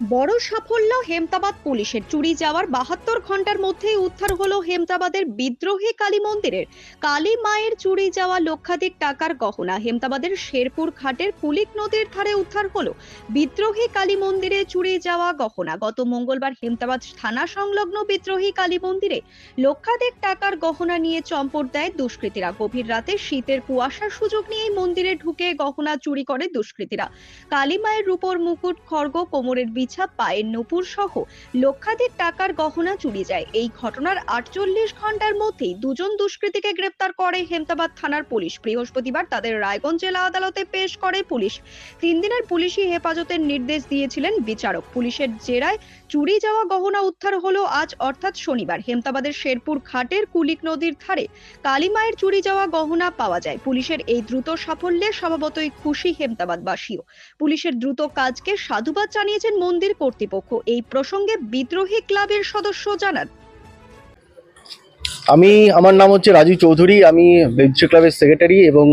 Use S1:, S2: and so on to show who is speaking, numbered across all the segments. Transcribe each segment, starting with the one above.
S1: বড় সাফল্য হেমতাবাদ পুলিশের। চুরি যাওয়ার বাহাত্তর ঘণ্টার মধ্যেই উদ্ধার হলো হেমতাবাদের বিদ্রোহী কালী মন্দিরের। কালী মায়ের চুরি যাওয়া লক্ষাধিক টাকার গহনা। হেমতাবাদের শেরপুর ঘাটের কুলিক নদীর ধারে উদ্ধার হলো বিদ্রোহী কালী মন্দিরে চুরি যাওয়া গহনা। গত মঙ্গলবার হেমতাবাদ থানা সংলগ্ন বিদ্রোহী কালী মন্দিরে লক্ষাধিক টাকার গহনা নিয়ে চম্পট দেয় দুষ্কৃতীরা। গভীর রাতে শীতের কুয়াশার সুযোগ নিয়েই মন্দিরে ঢুকে গহনা চুরি করে দুষ্কৃতীরা। কালী মায়ের রূপর মুকুট, খড়গ, কোমরের বিছা পায়ের নূপুর সহ লক্ষাধিক টাকার গহনা চুরি যায়। এই ঘটনার আটচল্লিশ ঘণ্টার মধ্যেই দুজন দুষ্কৃতীকে গ্রেপ্তার করে হেমতাবাদ থানার পুলিশ। বৃহস্পতিবার তাদের রায়গঞ্জ জেলা আদালতে পেশ করে পুলিশ। তিন দিনের পুলিশি হেফাজতের নির্দেশ দিয়েছিলেন বিচারক। পুলিশের জেরায় চুরি যাওয়া গহনা উদ্ধার হলো আজ, অর্থাৎ শনিবার। হেমতাবাদের শেরপুর ঘাটের কুলিক নদীর ধারে কালীমায়ের চুরি যাওয়া গহনা পাওয়া যায়। পুলিশের এই দ্রুত সাফল্যে স্বভাবতই খুশি হেমতাবাদবাসীও। পুলিশের দ্রুত কাজকে সাধুবাদ জানিয়েছেন মন্দির কর্তৃপক্ষ এই প্রসঙ্গে বিদ্রোহী ক্লাবের সদস্য জানান।
S2: আমি, আমার নাম হচ্ছে রাজু চৌধুরী, আমি বিদ্রোহী ক্লাবের সেক্রেটারি এবং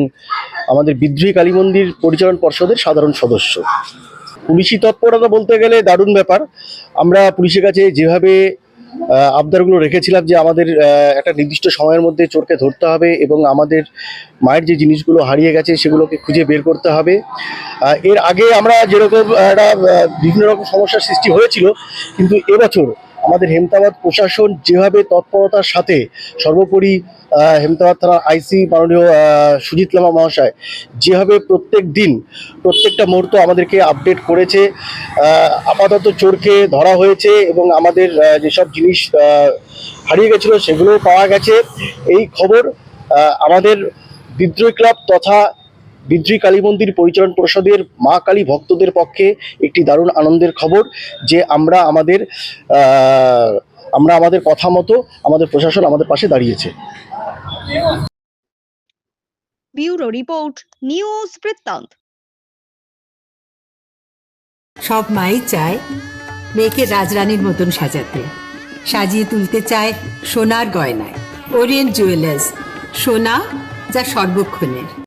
S2: আমাদের বিদ্রোহী কালী মন্দির পরিচালন পর্ষদের সাধারণ সদস্য। পুলিশি তৎপরতা বলতে গেলে দারুণ ব্যাপার। আমরা পুলিশের কাছে যেভাবে আবদারগুলো রেখেছিলাম যে আমাদের একটা নির্দিষ্ট সময়ের মধ্যে চোরকে ধরতে হবে এবং আমাদের মায়ের যে জিনিসগুলো হারিয়ে গেছে সেগুলোকে খুঁজে বের করতে হবে। এর আগে আমরা যেরকম একটা বিভিন্ন রকম সমস্যার সৃষ্টি হয়েছিল, কিন্তু এবছর আমাদের হেমতাবাদ প্রশাসন যেভাবে তৎপরতার সাথে সর্বোপরি হেমতাবাদ থানার আইসি মাননীয় সুজিত লামা মহাশয় যেভাবে প্রত্যেক দিন, প্রত্যেকটা মুহূর্ত আমাদেরকে আপডেট করেছে আপাতত চোরকে ধরা হয়েছে এবং আমাদের যেসব জিনিস হারিয়ে গেছিল সেগুলোও পাওয়া গেছে। এই খবর আমাদের বিদ্রোহী ক্লাব তথা বিদ্রোহী কালী মন্দির পরিচালন পরিষদের মা কালী ভক্তদের পক্ষে একটি দারুণ আনন্দের খবর যে আমরা আমাদের আহ, আমরা আমাদের কথা মতো আমাদের প্রশাসন আমাদের পাশে দাঁড়িয়েছে।
S1: ব্যুরো রিপোর্ট নিউজ বৃত্তান্ত।
S3: সব মাই চায় মেয়েকে রাজরানীর মতন সাজাতে। সাজিয়ে তুলতে চায় সোনার গয়নায়। ওরিয়েন্ট জুয়েলার্স সোনা যা সর্বক্ষণের।